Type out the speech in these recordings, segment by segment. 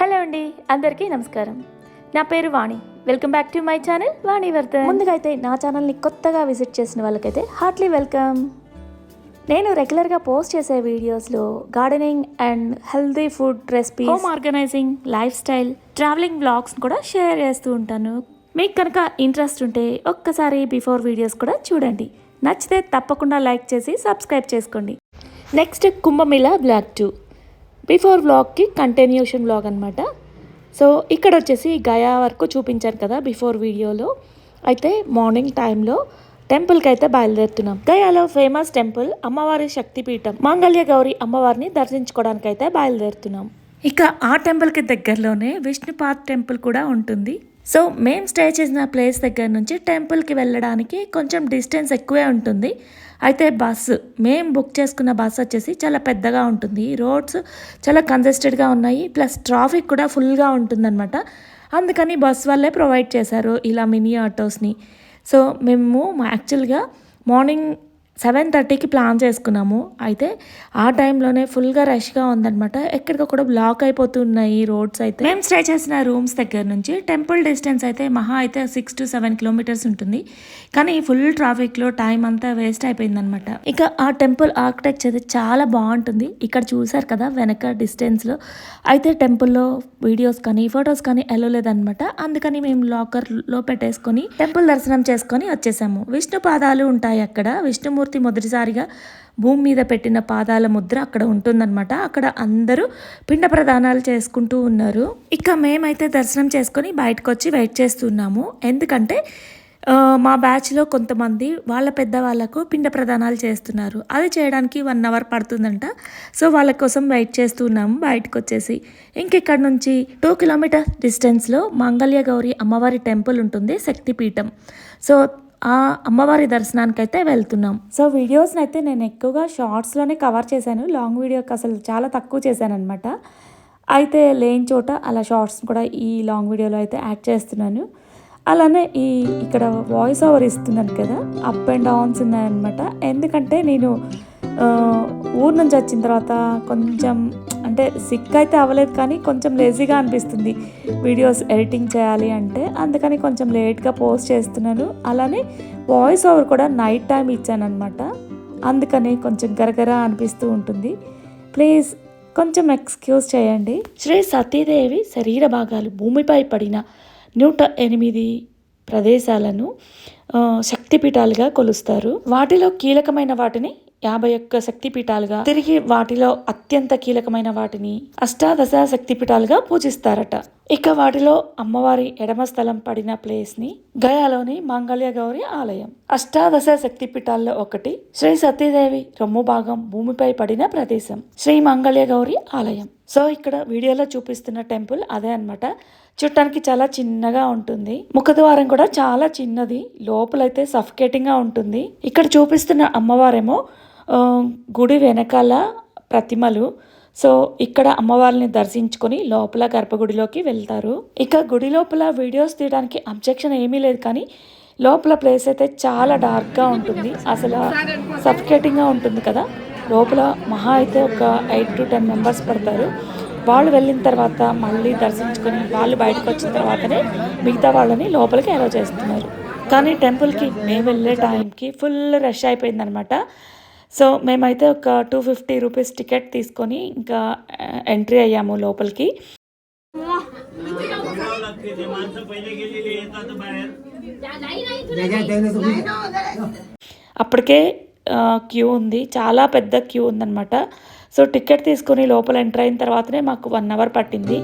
Hello అండి అందరికీ నమస్కారం. నా పేరు Vani. Welcome back to my channel Vani Vardhan. ముందుగా అయితే నా ఛానల్ని కొత్తగా విజిట్ చేసిన వాళ్ళకైతే హార్ట్లీ వెల్కమ్. నేను రెగ్యులర్గా పోస్ట్ చేసే వీడియోస్లో gardening and healthy food recipe home organising lifestyle travelling blogs కూడా షేర్ చేస్తూ ఉంటాను. మీకు కనుక ఇంట్రెస్ట్ ఉంటే ఒక్కసారి బిఫోర్ వీడియోస్ కూడా చూడండి. నచ్చితే తప్పకుండా లైక్ చేసి సబ్స్క్రైబ్ చేసుకోండి. Next Kumbh Mela blog two. Before వ్లాగ్కి continuation vlog అనమాట సో ఇక్కడ వచ్చేసి గయా వరకు చూపించాను కదా బిఫోర్ వీడియోలో. అయితే మార్నింగ్ టైంలో టెంపుల్కి అయితే బయలుదేరుతున్నాం. గయాలో ఫేమస్ టెంపుల్ అమ్మవారి శక్తిపీఠం. మాంగళ్య గౌరి అమ్మవారిని దర్శించుకోవడానికి అయితే బయలుదేరుతున్నాం. ఇక ఆ టెంపుల్కి దగ్గరలోనే విష్ణుపాత్ టెంపుల్ కూడా ఉంటుంది. సో మేము స్టే చేసిన ప్లేస్ దగ్గర నుంచి టెంపుల్కి వెళ్ళడానికి కొంచెం డిస్టెన్స్ ఎక్కువే ఉంటుంది. అయితే బస్సు మేము బుక్ చేసుకున్న బస్సు వచ్చేసి చాలా పెద్దగా ఉంటుంది. రోడ్స్ చాలా కంజెస్టెడ్గా ఉన్నాయి. ప్లస్ ట్రాఫిక్ కూడా ఫుల్గా ఉంటుందన్నమాట. అందుకని బస్ వాళ్ళే ప్రొవైడ్ చేశారు ఇలా మినీ ఆటోస్ని. సో మేము యాక్చువల్గా మార్నింగ్ సెవెన్ థర్టీకి ప్లాన్ చేసుకున్నాము. అయితే ఆ టైంలోనే ఫుల్గా రష్గా ఉందన్నమాట. ఎక్కడికక్కడ బ్లాక్ అయిపోతున్నాయి రోడ్స్ అయితే. మేము స్టే చేసిన రూమ్స్ దగ్గర నుంచి టెంపుల్ డిస్టెన్స్ అయితే మహా అయితే సిక్స్ టు సెవెన్ కిలోమీటర్స్ ఉంటుంది. కానీ ఫుల్ ట్రాఫిక్లో టైం అంతా వేస్ట్ అయిపోయిందనమాట ఇక ఆ టెంపుల్ ఆర్కిటెక్చర్ చాలా బాగుంటుంది. ఇక్కడ చూసారు కదా వెనక డిస్టెన్స్లో. అయితే టెంపుల్లో వీడియోస్ కానీ ఫొటోస్ కానీ వెళ్ళలేదన్నమాట అందుకని మేము లాకర్లో పెట్టేసుకొని టెంపుల్ దర్శనం చేసుకొని వచ్చేసాము. విష్ణు పాదాలు ఉంటాయి అక్కడ. విష్ణుమూర్తి మొదటిసారిగా భూమి మీద పెట్టిన పాదాల ముద్ర అక్కడ ఉంటుందన్నమాట. అక్కడ అందరూ పిండ ప్రదానాలు చేసుకుంటూ ఉన్నారు. ఇక మేమైతే దర్శనం చేసుకొని బయటకు వచ్చి వెయిట్ చేస్తున్నాము. ఎందుకంటే మా బ్యాచ్లో కొంతమంది వాళ్ళ పెద్దవాళ్ళకు పిండ ప్రదానాలు చేస్తున్నారు. అది చేయడానికి వన్ అవర్ పడుతుందంట. సో వాళ్ళ కోసం వెయిట్ చేస్తున్నాము బయటకు వచ్చేసి ఇంకెక్కడ నుంచి టూ కిలోమీటర్ డిస్టెన్స్లో మంగళ్య గౌరి అమ్మవారి టెంపుల్ ఉంటుంది శక్తిపీఠం. సో ఆ అమ్మవారి దర్శనానికి అయితే వెళ్తున్నాం. సో వీడియోస్ని అయితే నేను ఎక్కువగా షార్ట్స్లోనే కవర్ చేశాను. లాంగ్ వీడియోకి అసలు చాలా తక్కువ చేశాను అనమాట అయితే లేని చోట అలా షార్ట్స్ కూడా ఈ లాంగ్ వీడియోలో అయితే యాడ్ చేస్తున్నాను. అలానే ఈ ఇక్కడ వాయిస్ ఓవర్ ఇస్తున్నాను కదా అప్ అండ్ డౌన్స్ ఉన్నాయన్నమాట. ఎందుకంటే నేను ఊరు నుంచి వచ్చిన తర్వాత కొంచెం అంటే సిక్ అయితే అవ్వలేదు కానీ కొంచెం లేజీగా అనిపిస్తుంది. వీడియోస్ ఎడిటింగ్ చేయాలి అంటే అందుకని కొంచెం లేట్గా పోస్ట్ చేస్తున్నాను. అలానే వాయిస్ ఓవర్ కూడా నైట్ టైం ఇచ్చాను అనమాట అందుకని కొంచెం గరగర అనిపిస్తూ ఉంటుంది. ప్లీజ్ కొంచెం ఎక్స్క్యూజ్ చేయండి. శ్రీ సతీదేవి శరీర భాగాలు భూమిపై పడిన నూట ఎనిమిది ప్రదేశాలను శక్తిపీఠాలుగా కొలుస్తారు. వాటిలో కీలకమైన వాటిని యాభై ఒక్క శక్తిపీఠాలుగా తిరిగి వాటిలో అత్యంత కీలకమైన వాటిని అష్టాదశ శక్తిపీఠాలుగా పూజిస్తారట. ఇక వాటిలో అమ్మవారి ఎడమ స్థలం పడిన ప్లేస్ని గయాలోని మంగళ్య గౌరి ఆలయం. అష్టాదశ శక్తిపీఠాల్లో ఒకటి శ్రీ సతీదేవి రొమ్ము భాగం భూమిపై పడిన ప్రదేశం శ్రీ మంగళ్య గౌరి ఆలయం. సో ఇక్కడ వీడియోలో చూపిస్తున్న టెంపుల్ అదే అన్నమాట. చూడటానికి చాలా చిన్నగా ఉంటుంది. ముఖద్వారం కూడా చాలా చిన్నది. లోపలైతే సఫికేటింగ్గా ఉంటుంది. ఇక్కడ చూపిస్తున్న అమ్మవారేమో గుడి వెనకాల ప్రతిమలు. సో ఇక్కడ అమ్మవారిని దర్శించుకొని లోపల గర్భగుడిలోకి వెళ్తారు. ఇక గుడి లోపల వీడియోస్ తీయడానికి అబ్జెక్షన్ ఏమీ లేదు కానీ లోపల ప్లేస్ అయితే చాలా డార్క్గా ఉంటుంది. అసలు సఫికేటింగ్గా ఉంటుంది కదా. లోపల మహా అయితే ఒక ఎయిట్ టు టెన్ మెంబర్స్ పడతారు. వాళ్ళు వెళ్ళిన తర్వాత మళ్ళీ దర్శించుకొని వాళ్ళు బయటకు వచ్చిన తర్వాతనే మిగతా వాళ్ళని లోపలికి అలో చేస్తున్నారు. కానీ టెంపుల్కి మేము వెళ్ళే టైంకి ఫుల్ రష్ అయిపోయిందనమాట. సో మేమైతే ఒక టూ ఫిఫ్టీ రూపీస్ టికెట్ తీసుకొని ఇంకా ఎంట్రీ అయ్యాము లోపలికి. అప్పటికే క్యూ ఉంది. చాలా పెద్ద క్యూ ఉందన్నమాట. సో టికెట్ తీసుకొని లోపల ఎంటర్ అయిన తర్వాతనే మాకు వన్ అవర్ పట్టింది.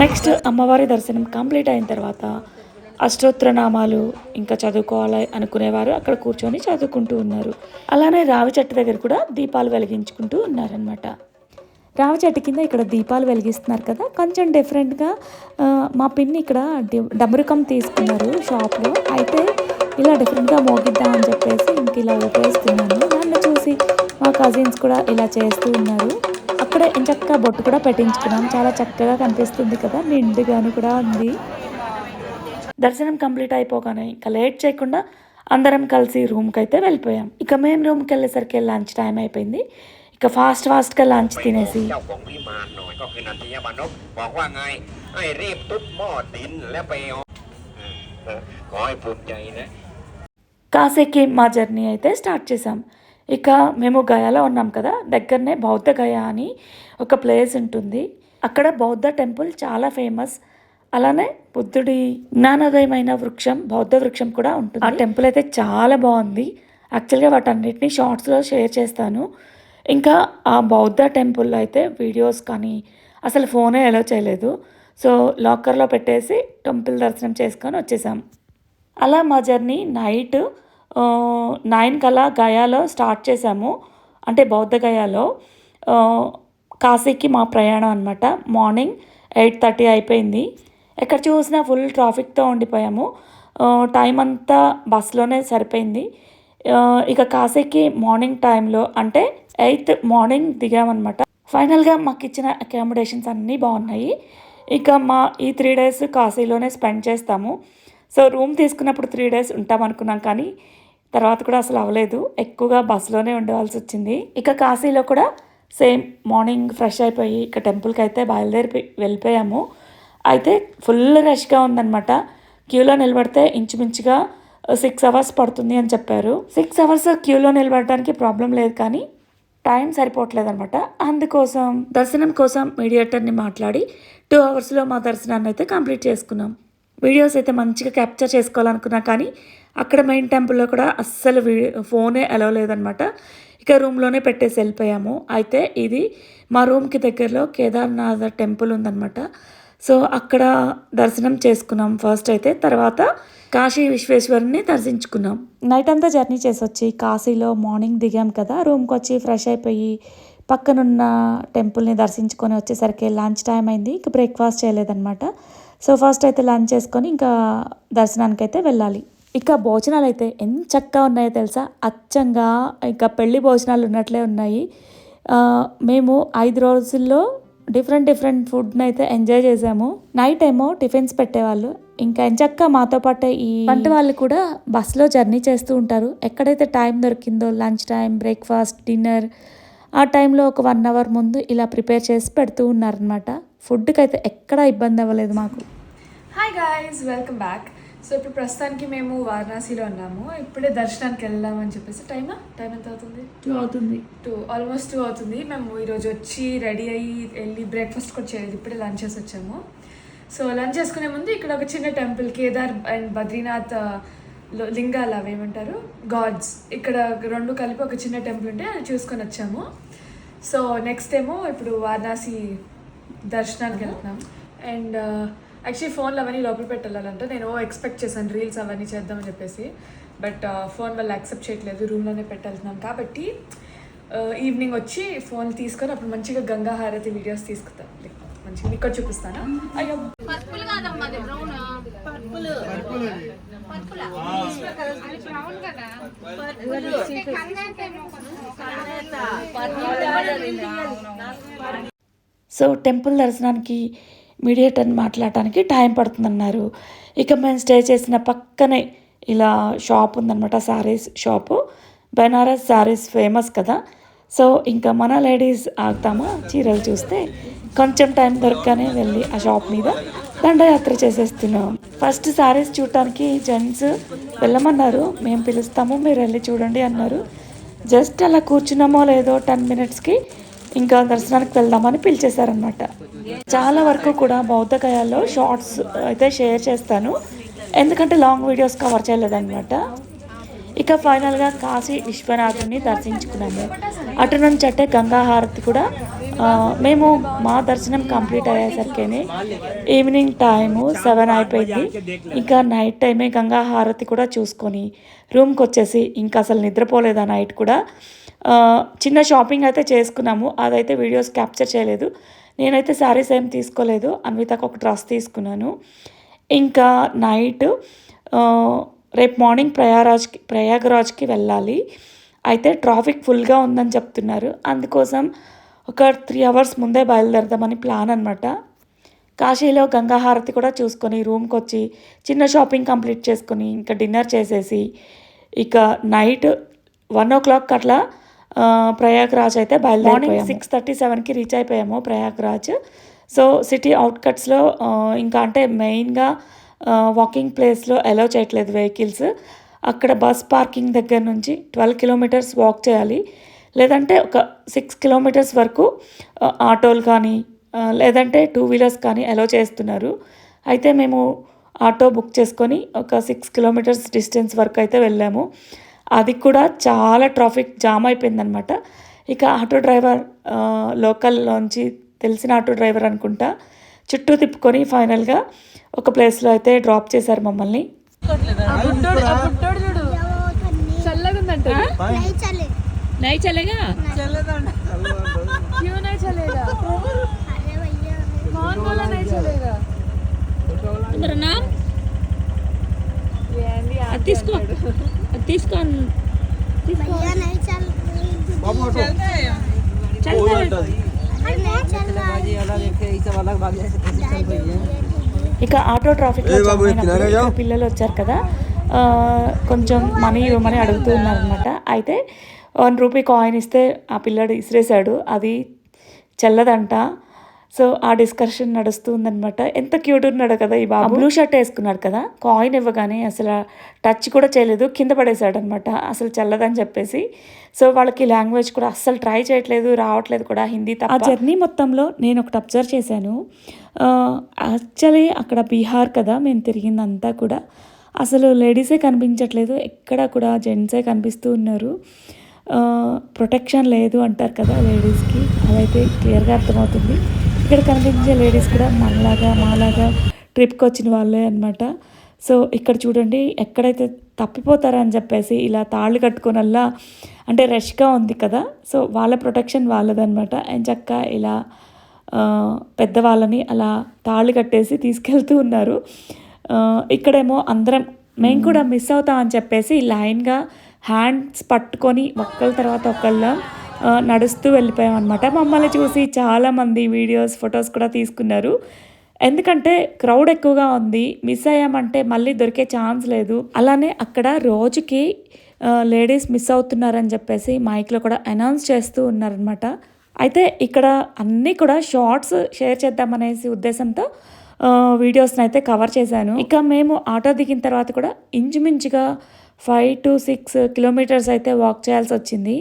నెక్స్ట్ అమ్మవారి దర్శనం కంప్లీట్ అయిన తర్వాత అష్టోత్తర నామాలు ఇంకా చదువుకోవాలి అనుకునేవారు. అక్కడ కూర్చొని చదువుకుంటూ ఉన్నారు. అలానే రావి చెట్టు దగ్గర కూడా దీపాలు వెలిగించుకుంటూ ఉన్నారనమాట రావి చెట్టు కింద ఇక్కడ దీపాలు వెలిగిస్తున్నారు కదా. కొంచెం డిఫరెంట్గా మా పిన్ని ఇక్కడ డమరుకం తీసుకున్నారు షాప్లో. అయితే ఇలా డిఫరెంట్గా మోగిద్దాం అని చెప్పేసి ఇంక ఇలా ఊపేస్తున్నాను నన్ను చూసి మా కజిన్స్ కూడా ఇలా చేస్తూ ఉన్నారు. ఇక్కడ ఇంచక్క బొట్టు కూడా పెట్టించుకున్నాం. చాలా చక్కగా కనిపిస్తుంది కదా. నిండుగాను కూడా ఉంది. దర్శనం కంప్లీట్ అయిపోగానే ఇంకా లేట్ చేయకుండా అందరం కలిసి రూమ్కి అయితే వెళ్ళిపోయాం. ఇక మేము రూమ్కి వెళ్ళేసరికి లంచ్ టైం అయిపోయింది. ఇక ఫాస్ట్ ఫాస్ట్గా లంచ్ తినేసి. కాసేకి మా జర్నీ అయితే స్టార్ట్ చేసాం ఇక మేము గయాలో ఉన్నాం కదా దగ్గరనే బౌద్ధ గయా అని ఒక ప్లేస్ ఉంటుంది. అక్కడ బౌద్ధ టెంపుల్ చాలా ఫేమస్. అలానే బుద్ధుడి జ్ఞానోదయమైన వృక్షం బౌద్ధ వృక్షం కూడా ఉంటుంది. ఆ టెంపుల్ అయితే చాలా బాగుంది. యాక్చువల్గా వాటన్నిటిని షార్ట్స్లో షేర్ చేస్తాను. ఇంకా ఆ బౌద్ధ టెంపుల్లో అయితే వీడియోస్ కానీ అసలు ఫోనే ఎలా చేయలేదు. సో లాకర్లో పెట్టేసి టెంపుల్ దర్శనం చేసుకొని వచ్చేసాం. అలా మా జర్నీ నైట్ నైన్ కల్లా గయాలో స్టార్ట్ చేసాము అంటే బౌద్ధ గయాలో. కాశీకి మా ప్రయాణం అనమాట మార్నింగ్ ఎయిట్ థర్టీ అయిపోయింది. ఎక్కడ చూసినా ఫుల్ ట్రాఫిక్తో ఉండిపోయాము. టైం అంతా బస్సులోనే సరిపోయింది. ఇక కాశీకి మార్నింగ్ టైంలో అంటే ఎయిత్ మార్నింగ్ దిగామన్నమాట. ఫైనల్గా మాకు ఇచ్చిన అకామిడేషన్స్ అన్నీ బాగున్నాయి. ఇక మా ఈ త్రీ డేస్ కాశీలోనే స్పెండ్ చేస్తాము. సో రూమ్ తీసుకున్నప్పుడు త్రీ డేస్ ఉంటాం అనుకున్నాం కానీ తర్వాత కూడా అసలు అవ్వలేదు. ఎక్కువగా బస్సులోనే ఉండవలసి వచ్చింది. ఇక కాశీలో కూడా సేమ్ మార్నింగ్ ఫ్రెష్ అయిపోయి ఇక టెంపుల్కి అయితే బయలుదేరి వెళ్ళిపోయాము. అయితే ఫుల్ రష్గా ఉందన్నమాట. క్యూలో నిలబడితే ఇంచుమించుగా సిక్స్ అవర్స్ పడుతుంది అని చెప్పారు. సిక్స్ అవర్స్ క్యూలో నిలబడడానికి ప్రాబ్లం లేదు కానీ టైం సరిపోవట్లేదు అనమాట అందుకోసం దర్శనం కోసం మీడియేటర్ని మాట్లాడి టూ అవర్స్లో మా దర్శనాన్ని అయితే కంప్లీట్ చేసుకున్నాం. వీడియోస్ అయితే మంచిగా క్యాప్చర్ చేసుకోవాలనుకున్నా కానీ అక్కడ మెయిన్ టెంపుల్లో కూడా అస్సలు వీ ఫోనే అలవ్ లేదనమాట ఇక రూమ్లోనే పెట్టేసి వెళ్ళిపోయాము. అయితే ఇది మా రూమ్కి దగ్గరలో కేదార్నాథ్ టెంపుల్ ఉందన్నమాట. సో అక్కడ దర్శనం చేసుకున్నాం ఫస్ట్ అయితే. తర్వాత కాశీ విశ్వేశ్వరుని దర్శించుకున్నాం. నైట్ అంతా జర్నీ చేసి వచ్చి కాశీలో మార్నింగ్ దిగాం కదా. రూమ్కి వచ్చి ఫ్రెష్ అయిపోయి పక్కనున్న టెంపుల్ని దర్శించుకొని వచ్చేసరికి లంచ్ టైం అయింది. ఇంకా బ్రేక్ఫాస్ట్ చేయలేదన్నమాట. సో ఫస్ట్ అయితే లంచ్ చేసుకొని ఇంకా దర్శనానికి అయితే వెళ్ళాలి. ఇక భోజనాలు అయితే ఎంత చక్కగా ఉన్నాయో తెలుసా? అచ్చంగా ఇంకా పెళ్ళి భోజనాలు ఉన్నట్లే ఉన్నాయి. మేము ఐదు రోజుల్లో డిఫరెంట్ డిఫరెంట్ ఫుడ్ని అయితే ఎంజాయ్ చేసాము. నైట్ ఏమో టిఫిన్స్ పెట్టేవాళ్ళు. ఇంకా ఎంచక్క మాతో పాటే ఈ వంట వాళ్ళు కూడా బస్సులో జర్నీ చేస్తూ ఉంటారు. ఎక్కడైతే టైం దొరికిందో లంచ్ టైం బ్రేక్ఫాస్ట్ డిన్నర్ ఆ టైంలో ఒక వన్ అవర్ ముందు ఇలా ప్రిపేర్ చేసి పెడుతూ ఉన్నారనమాట ఫుడ్కి అయితే ఎక్కడా ఇబ్బంది అవ్వలేదు మాకు. Hi guys welcome back so ఇప్పుడు ప్రస్తుతానికి మేము వారణాసిలో ఉన్నాము. ఇప్పుడే దర్శనానికి వెళ్దామని చెప్పేసి టైమా? టైం ఎంత అవుతుంది? అవుతుంది. టూ ఆల్మోస్ట్ టూ అవుతుంది. మేము ఈరోజు వచ్చి రెడీ అయ్యి వెళ్ళి బ్రేక్ఫాస్ట్ కూడా చేయలేదు. ఇప్పుడే లంచ్ చేసి వచ్చాము. సో లంచ్ చేసుకునే ముందు ఇక్కడ ఒక చిన్న టెంపుల్ కేదార్ అండ్ బద్రీనాథ్ లింగాలు అవి ఏమంటారు? గాడ్స్ ఇక్కడ రెండు కలిపి ఒక చిన్న టెంపుల్ ఉంటే అది చూసుకొని వచ్చాము. సో నెక్స్ట్ ఏమో ఇప్పుడు వారణాసి దర్శనానికి వెళ్తున్నాం. అండ్ యాక్చువల్లీ ఫోన్లో అవన్నీ లోపల పెట్టాలంట. నేను ఎక్స్పెక్ట్ చేశాను రీల్స్ అవన్నీ చేద్దామని చెప్పేసి. బట్ ఫోన్ వాళ్ళు యాక్సెప్ట్ చేయట్లేదు. రూమ్లోనే పెట్టెళ్తున్నాం కాబట్టి ఈవినింగ్ వచ్చి ఫోన్ తీసుకొని అప్పుడు మంచిగా గంగా హారతి వీడియోస్ తీసుకుంటాం. Like, మంచిగా మీకు చూపిస్తాను? అయ్యో. పర్పుల్ సో టెంపుల్ దర్శనానికి మీడియేటర్ని మాట్లాడటానికి టైం పడుతుందన్నారు. ఇక మేము స్టే చేసిన పక్కనే ఇలా షాప్ ఉందన్నమాట శారీస్ షాపు. బెనారస్ శారీస్ ఫేమస్ కదా. సో ఇంకా మన లేడీస్ ఆగుతామా? చీరలు చూస్తే కొంచెం టైం దొరకగానే వెళ్ళి ఆ షాప్ మీద దండయాత్ర చేసేస్తున్నాం. ఫస్ట్ శారీస్ చూడటానికి జెంట్స్ వెళ్ళమన్నారు. మేము పిలుస్తాము మీరు వెళ్ళి చూడండి అన్నారు. జస్ట్ అలా కూర్చున్నామో లేదో టెన్ మినిట్స్కి ఇంకా దర్శనానికి వెళ్దామని పిలిచేశారనమాట చాలా వరకు కూడా బౌద్ధగయాల్లో షార్ట్స్ అయితే షేర్ చేస్తాను. ఎందుకంటే లాంగ్ వీడియోస్ కవర్ చేయలేదన్నమాట. ఇక ఫైనల్గా కాశీ విశ్వనాథుని దర్శించుకున్నాము. అటు నుంచి అంటే గంగా హారతి కూడా మేము మా దర్శనం కంప్లీట్ అయ్యేసరికి ఈవినింగ్ టైము సెవెన్ అయిపోయింది. ఇంకా నైట్ టైమే గంగా హారతి కూడా చూసుకొని రూమ్కి వచ్చేసి ఇంకా అసలు నిద్రపోలేదు ఆ నైట్ కూడా. చిన్న షాపింగ్ అయితే చేసుకున్నాము. అదైతే వీడియోస్ క్యాప్చర్ చేయలేదు. నేనైతే శారీస్ ఏం తీసుకోలేదు. అన్వితకు ఒక డ్రెస్ తీసుకున్నాను. ఇంకా నైట్ రేపు మార్నింగ్ ప్రయారాజ్కి ప్రయాగరాజ్కి వెళ్ళాలి. అయితే ట్రాఫిక్ ఫుల్గా ఉందని చెప్తున్నారు. అందుకోసం ఒక త్రీ అవర్స్ ముందే బయలుదేరదామని ప్లాన్ అనమాట కాశీలో గంగా హారతి కూడా చూసుకొని రూమ్కి వచ్చి చిన్న షాపింగ్ కంప్లీట్ చేసుకొని ఇంకా డిన్నర్ చేసేసి ఇక నైట్ వన్ ఓ క్లాక్ అట్లా ప్రయాగ్రాజ్ అయితే బయలుదేరి సిక్స్ థర్టీ సెవెన్కి రీచ్ అయిపోయాము ప్రయాగ్రాజ్ సో సిటీ అవుట్కట్స్లో ఇంకా అంటే మెయిన్గా వాకింగ్ ప్లేస్లో అలౌ చేయట్లేదు వెహికల్స్ అక్కడ బస్ పార్కింగ్ దగ్గర నుంచి ట్వెల్వ్ కిలోమీటర్స్ వాక్ చేయాలి. లేదంటే ఒక సిక్స్ కిలోమీటర్స్ వరకు ఆటోలు కానీ లేదంటే టూ వీలర్స్ కానీ అలౌ చేస్తున్నారు. అయితే మేము ఆటో బుక్ చేసుకొని ఒక సిక్స్ కిలోమీటర్స్ డిస్టెన్స్ వరకు అయితే వెళ్ళాము. అది కూడా చాలా ట్రాఫిక్ జామ్ అయిపోయిందనమాట ఇక ఆటో డ్రైవర్ లోకల్లోంచి తెలిసిన ఆటో డ్రైవర్ అనుకుంటా చుట్టూ తిప్పుకొని ఫైనల్గా ఒక ప్లేస్లో అయితే డ్రాప్ చేశారు మమ్మల్ని. తీసుకో. ఇక ఆటో ట్రాఫిక్ పిల్లలు వచ్చారు కదా కొంచెం మనీ ఇవ్వమని అడుగుతూ ఉన్నారనమాట అయితే వన్ రూపీ కాయిన్ ఇస్తే ఆ పిల్లడు ఇసిరేసాడు అది చెల్లదంట. సో ఆ డిస్కషన్ నడుస్తుందనమాట ఎంత క్యూట్ ఉన్నాడు కదా ఈ బాబు. బ్లూ షర్ట్ వేసుకున్నాడు కదా. కాయిన్ ఇవ్వగానే అసలు టచ్ కూడా చేయలేదు. కింద పడేశాడు అనమాట అసలు చల్లదని చెప్పేసి. సో వాళ్ళకి లాంగ్వేజ్ కూడా అస్సలు ట్రై చేయట్లేదు రావట్లేదు కూడా హిందీ తప్ప. ఆ జర్నీ మొత్తంలో నేను ఒకటి అబ్జర్వ్ చేశాను. యాక్చువల్లీ అక్కడ బీహార్ కదా మేము తిరిగిందంతా కూడా. అసలు లేడీసే కనిపించట్లేదు. ఎక్కడ కూడా జెంట్సే కనిపిస్తూ ఉన్నారు. ప్రొటెక్షన్ లేదు అంటారు కదా లేడీస్కి అదైతే క్లియర్గా అర్థమవుతుంది. ఇక్కడ కనిపించే లేడీస్ కూడా మనలాగా మాలాగా ట్రిప్కి వచ్చిన వాళ్ళే అనమాట సో ఇక్కడ చూడండి ఎక్కడైతే తప్పిపోతారని చెప్పేసి ఇలా తాళ్ళు కట్టుకోనల్లా అంటే రష్గా ఉంది కదా. సో వాళ్ళ ప్రొటెక్షన్ వాళ్ళదనమాట అండ్ చక్క ఇలా పెద్దవాళ్ళని అలా తాళ్ళు కట్టేసి తీసుకెళ్తూ ఉన్నారు. ఇక్కడేమో అందరం మేము కూడా మిస్ అవుతాం అని చెప్పేసి లైన్గా హ్యాండ్స్ పట్టుకొని ఒక్కళ్ళ తర్వాత ఒకళ్ళ నడుస్తూ వెళ్ళిపోయాం అనమాట మమ్మల్ని చూసి చాలామంది వీడియోస్ ఫొటోస్ కూడా తీసుకున్నారు. ఎందుకంటే క్రౌడ్ ఎక్కువగా ఉంది. మిస్ అయ్యామంటే మళ్ళీ దొరికే ఛాన్స్ లేదు. అలానే అక్కడ రోజుకి లేడీస్ మిస్ అవుతున్నారని చెప్పేసి మైక్లో కూడా అనౌన్స్ చేస్తూ ఉన్నారనమాట అయితే ఇక్కడ అన్నీ కూడా షార్ట్స్ షేర్ చేద్దామనేసి ఉద్దేశంతో వీడియోస్ని అయితే కవర్ చేశాను. ఇక మేము ఆటో దిగిన తర్వాత కూడా ఇంచుమించుగా ఫైవ్ టు సిక్స్ కిలోమీటర్స్ అయితే వాక్ చేయాల్సి వచ్చింది.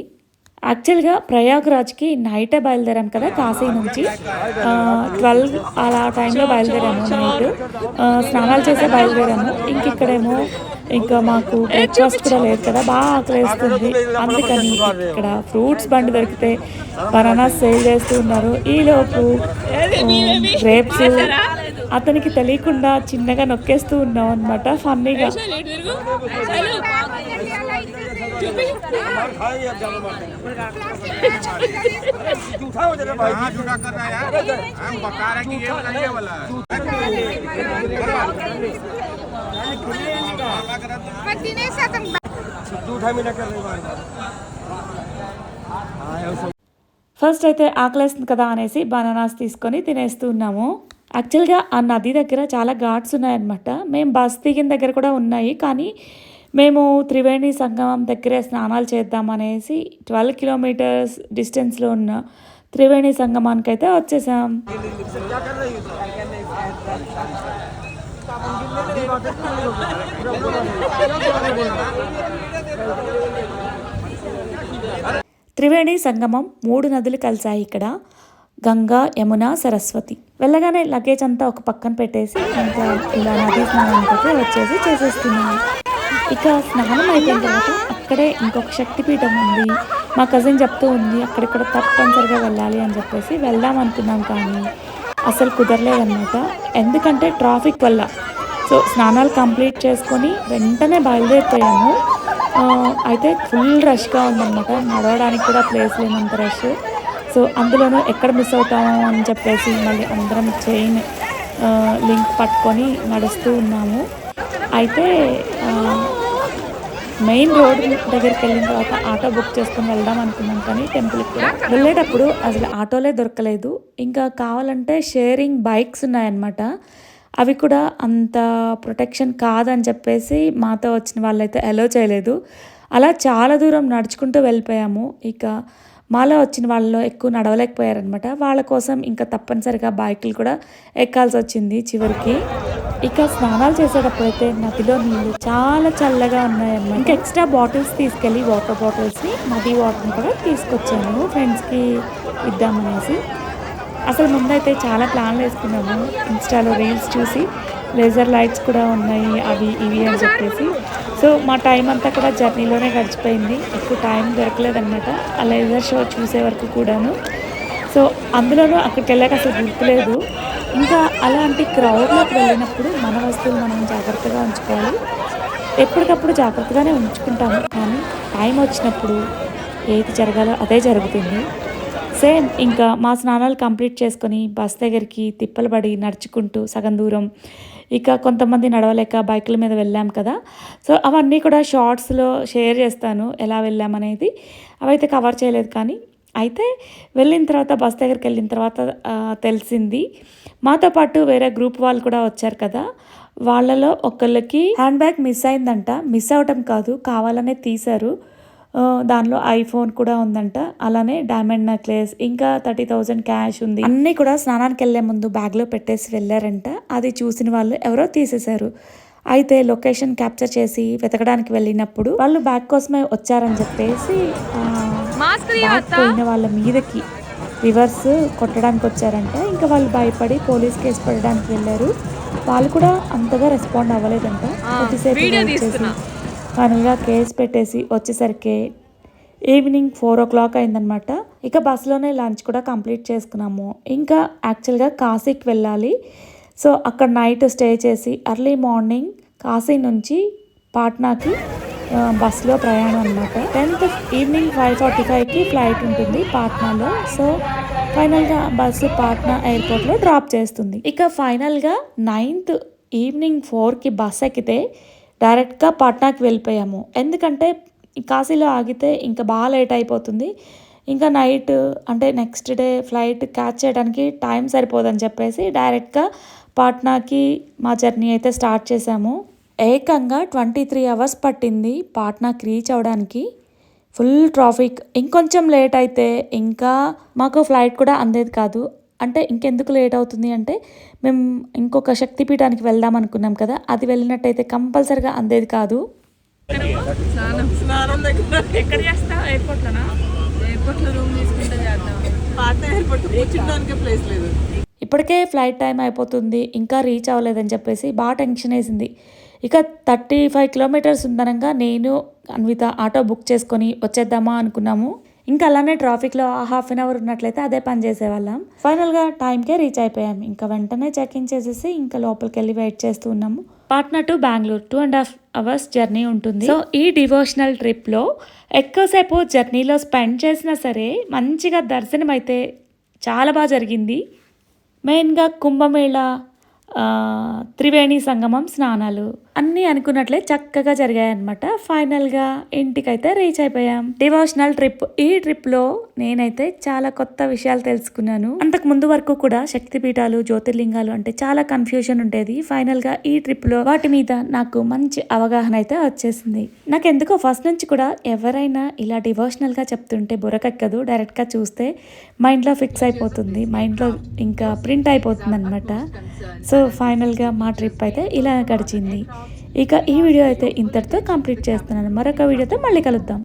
యాక్చువల్గా ప్రయాగ్రాజ్కి నైటే బయలుదేరాం కదా కాశీ నుంచి. ట్వెల్వ్ అలా టైంలో బయలుదేరాము నైట్. స్నానాలు చేసే బయలుదేరాము ఇంక ఇక్కడేమో ఇంకా మాకు బ్రేక్ఫాస్ట్ కూడా లేదు కదా బాగా ఆకలేస్తుంది. అందుకని ఇక్కడ ఫ్రూట్స్ బండి దొరికితే బనానాస్ సేల్ చేస్తూ ఉన్నారు. ఈలోపు గ్రేప్స్ అతనికి తెలియకుండా చిన్నగా నొక్కేస్తూ ఉన్నాం అనమాట ఫన్నీగా ఫస్ట్ అయితే ఆకలేస్తుంది కదా అనేసి బనానాస్ తీసుకొని తినేస్తూ ఉన్నాము. యాక్చువల్గా ఆ నది దగ్గర చాలా ఘాట్స్ ఉన్నాయన్నమాట. మేము బస్ దిగిన దగ్గర కూడా ఉన్నాయి. కానీ మేము త్రివేణి సంగమం దగ్గరే స్నానాలు చేద్దాం అనేసి ట్వెల్వ్ కిలోమీటర్స్ డిస్టెన్స్లో ఉన్న త్రివేణి సంగమానికి అయితే వచ్చేసాం. త్రివేణి సంగమం మూడు నదులు కలిసాయి ఇక్కడ. గంగా యమున సరస్వతి. వెళ్ళగానే లగేజ్ అంతా ఒక పక్కన పెట్టేసి ఇంకా ఇలా నదీ స్నానానికి అయితే వచ్చేసి చేసేస్తున్నాను ఇక స్నానం అయిపోయిన తర్వాత అక్కడే ఇంకొక శక్తిపీఠం ఉంది. మా కజిన్ చెప్తూ ఉంది అక్కడిక్కడ తప్పనిసరిగా వెళ్ళాలి అని చెప్పేసి వెళ్దాం అనుకున్నాం కానీ అసలు కుదరలేదన్నమాట. ఎందుకంటే ట్రాఫిక్ వల్ల. సో స్నానాలు కంప్లీట్ చేసుకొని వెంటనే బయలుదేరిపోయాము. అయితే ఫుల్ రష్గా ఉందన్నమాట. నడవడానికి కూడా ప్లేస్ లేనంత రష్ సో అందులోనూ ఎక్కడ మిస్ అవుతామో అని చెప్పేసి మళ్ళీ అందరం చైన్ లింక్ పట్టుకొని నడుస్తూ ఉన్నాము. అయితే మెయిన్ రోడ్ దగ్గరికి వెళ్ళిన తర్వాత ఆటో బుక్ చేసుకుని వెళ్దాం అనుకున్నాం కానీ టెంపుల్కి కూడా. వెళ్ళేటప్పుడు అసలు ఆటోలే దొరకలేదు. ఇంకా కావాలంటే షేరింగ్ బైక్స్ ఉన్నాయన్నమాట. అవి కూడా అంత ప్రొటెక్షన్ కాదని చెప్పేసి మాతో వచ్చిన వాళ్ళైతే అలో చేయలేదు. అలా చాలా దూరం నడుచుకుంటూ వెళ్ళిపోయాము. ఇక మాలో వచ్చిన వాళ్ళలో ఎక్కువ నడవలేకపోయారనమాట వాళ్ళ కోసం ఇంకా తప్పనిసరిగా బైకులు కూడా ఎక్కాల్సి వచ్చింది చివరికి. ఇక స్నానాలు చేసేటప్పుడు అయితే నదిలో నీళ్ళు చాలా చల్లగా ఉన్నాయన్నమాట. ఇంకా ఎక్స్ట్రా బాటిల్స్ తీసుకెళ్ళి వాటర్ బాటిల్స్ని నది వాటర్ని కూడా తీసుకొచ్చాను. ఫ్రెండ్స్కి ఇద్దామనేసి. అసలు ముందైతే చాలా ప్లాన్లు వేసుకున్నాము. ఇన్స్టాలో రీల్స్ చూసి లేజర్ లైట్స్ కూడా ఉన్నాయి అవి ఇవి అని చెప్పేసి. సో మా టైం అంతా కూడా జర్నీలోనే గడిచిపోయింది. ఎక్కువ టైం దొరకలేదన్నమాట. ఆ లేజర్ షో చూసే వరకు కూడాను. సో అందులోనూ అక్కడికి వెళ్ళాక అసలు గుర్తులేదు. ఇంకా అలాంటి క్రౌడ్లోకి వెళ్ళినప్పుడు మన వస్తువులు మనం జాగ్రత్తగా ఉంచుకోవాలి. ఎప్పటికప్పుడు జాగ్రత్తగానే ఉంచుకుంటాము. కానీ టైం వచ్చినప్పుడు ఏది జరగాలో అదే జరుగుతుంది. సేమ్ ఇంకా మా స్నానాలు కంప్లీట్ చేసుకొని బస్ దగ్గరికి తిప్పలు పడి నడుచుకుంటూ సగం దూరం ఇక కొంతమంది నడవలేక బైకుల మీద వెళ్ళాం కదా. సో అవన్నీ కూడా షార్ట్స్లో షేర్ చేస్తాను ఎలా వెళ్ళామనేది అవైతే కవర్ చేయలేదు కానీ అయితే వెళ్ళిన తర్వాత బస్ దగ్గరికి వెళ్ళిన తర్వాత తెలిసింది. మాతో పాటు వేరే గ్రూప్ వాళ్ళు కూడా వచ్చారు కదా. వాళ్ళలో ఒకళ్ళకి హ్యాండ్ బ్యాగ్ మిస్ అయిందంట. మిస్ అవటం కాదు కావాలనే తీశారు. దానిలో ఐఫోన్ కూడా ఉందంట. అలానే డైమండ్ నెక్లెస్ ఇంకా థర్టీ థౌజండ్ క్యాష్ ఉంది. అన్నీ కూడా స్నానానికి వెళ్ళే ముందు బ్యాగ్లో పెట్టేసి వెళ్ళారంట. అది చూసిన వాళ్ళు ఎవరో తీసేశారు. అయితే లొకేషన్ క్యాప్చర్ చేసి వెతకడానికి వెళ్ళినప్పుడు వాళ్ళు బ్యాగ్ కోసమే వచ్చారని చెప్పేసి పోయిన వాళ్ళ మీదకి రివర్స్ కొట్టడానికి వచ్చారంట. ఇంకా వాళ్ళు భయపడి పోలీస్ కేసు పెట్టడానికి వెళ్ళారు. వాళ్ళు కూడా అంతగా రెస్పాండ్ అవ్వలేదంట. కొద్దిసేపు ఫైనల్గా కేసు పెట్టేసి వచ్చేసరికి ఈవినింగ్ ఫోర్ ఓ క్లాక్ అయిందనమాట ఇక బస్సులోనే లంచ్ కూడా కంప్లీట్ చేసుకున్నాము. ఇంకా యాక్చువల్గా కాశీకి వెళ్ళాలి. సో అక్కడ నైట్ స్టే చేసి అర్లీ మార్నింగ్ కాశీ నుంచి పాట్నాకి బస్సులో ప్రయాణం అనమాట టెన్త్ ఈవినింగ్ ఫైవ్ ఫార్టీ ఫైవ్కి ఫ్లైట్ ఉంటుంది పాట్నాలో. సో ఫైనల్గా బస్సు పాట్నా ఎయిర్పోర్ట్లో డ్రాప్ చేస్తుంది. ఇక ఫైనల్గా నైన్త్ ఈవినింగ్ ఫోర్కి బస్ ఎక్కితే డైరెక్ట్గా పాట్నాకి వెళ్ళిపోయాము. ఎందుకంటే కాశీలో ఆగితే ఇంకా బాగా లేట్ అయిపోతుంది. ఇంకా నైట్ అంటే నెక్స్ట్ డే ఫ్లైట్ క్యాచ్ చేయడానికి టైం సరిపోదని చెప్పేసి డైరెక్ట్గా పాట్నాకి మా జర్నీ అయితే స్టార్ట్ చేసాము ఏకంగా ట్వంటీ త్రీ అవర్స్ పట్టింది పాట్నాకి రీచ్ అవ్వడానికి ఫుల్ ట్రాఫిక్. ఇంకొంచెం లేట్ అయితే ఇంకా మాకు ఫ్లైట్ కూడా అందేది కాదు. అంటే ఇంకెందుకు లేట్ అవుతుంది అంటే మేము ఇంకొక శక్తిపీఠానికి వెళ్దాం అనుకున్నాం కదా అది వెళ్ళినట్టయితే కంపల్సరిగా అందేది కాదు. ఇప్పటికే ఫ్లైట్ టైం అయిపోతుంది ఇంకా రీచ్ అవ్వలేదని చెప్పేసి బాగా టెన్షన్ వేసింది. ఇక థర్టీ ఫైవ్ కిలోమీటర్స్ ఉందనగా నేను అన్విత ఆటో బుక్ చేసుకొని వచ్చేద్దామా అనుకున్నాము. ఇంకా అలానే ట్రాఫిక్లో హాఫ్ అన్ అవర్ ఉన్నట్లయితే అదే పని చేసేవాళ్ళం. ఫైనల్గా టైంకే రీచ్ అయిపోయాం. ఇంకా వెంటనే చెక్ ఇన్ చేసేసి ఇంకా లోపలికి వెళ్ళి వెయిట్ చేస్తూ ఉన్నాము. Patna to Bengaluru two and half hours journey ఉంటుంది. సో ఈ డివోషనల్ ట్రిప్లో ఎక్కువసేపు జర్నీలో స్పెండ్ చేసినా సరే మంచిగా దర్శనం అయితే చాలా బాగా జరిగింది. మెయిన్గా కుంభమేళ త్రివేణి సంగమం స్నానాలు. అన్నీ అనుకున్నట్లే చక్కగా జరిగాయన్నమాట. ఫైనల్గా ఇంటికైతే రీచ్ అయిపోయాం. డివోషనల్ ట్రిప్ ఈ ట్రిప్లో నేనైతే చాలా కొత్త విషయాలు తెలుసుకున్నాను. అంతకు ముందు వరకు కూడా శక్తిపీఠాలు జ్యోతిర్లింగాలు అంటే చాలా కన్ఫ్యూజన్ ఉండేది. ఫైనల్గా ఈ ట్రిప్లో వాటి మీద నాకు మంచి అవగాహన అయితే వచ్చేసింది. నాకు ఎందుకో ఫస్ట్ నుంచి కూడా ఎవరైనా ఇలా డివోషనల్గా చెప్తుంటే బుర్రకెక్కదు. డైరెక్ట్గా చూస్తే మైండ్లో ఫిక్స్ అయిపోతుంది. మైండ్లో ఇంకా ప్రింట్ అయిపోతుంది అనమాట సో సో ఫైనల్గా మా ట్రిప్ అయితే ఇలా గడిచింది. ఇక ఈ వీడియో అయితే ఇంతటితో కంప్లీట్ చేస్తున్నాను. మరొక వీడియోతో మళ్ళీ కలుద్దాం.